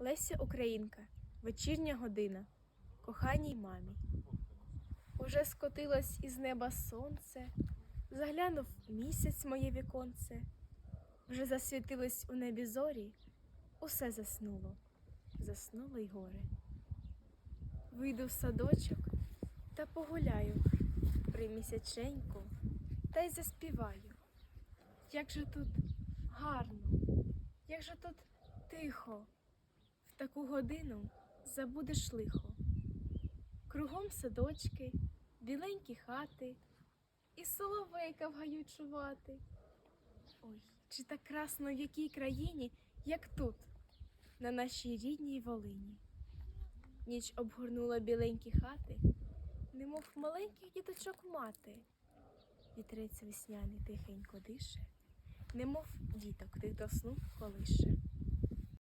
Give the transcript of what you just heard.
Леся Українка, вечірня година, коханій мамі. Уже скотилось із неба сонце, заглянув місяць моє віконце, вже засвітились у небі зорі, усе заснуло, заснуло й горе. Вийду в садочок та погуляю. При місяченьку та й заспіваю. Як же тут гарно, як же тут тихо, таку годину забудеш лихо. Кругом садочки, біленькі хати, і соловейка в гаю чувати. Ой, чи так красно в якій країні, як тут, на нашій рідній Волині. Ніч обгорнула біленькі хати, немов маленьких діточок мати. Вітрець весняний тихенько дише, немов діток тих до сну колише.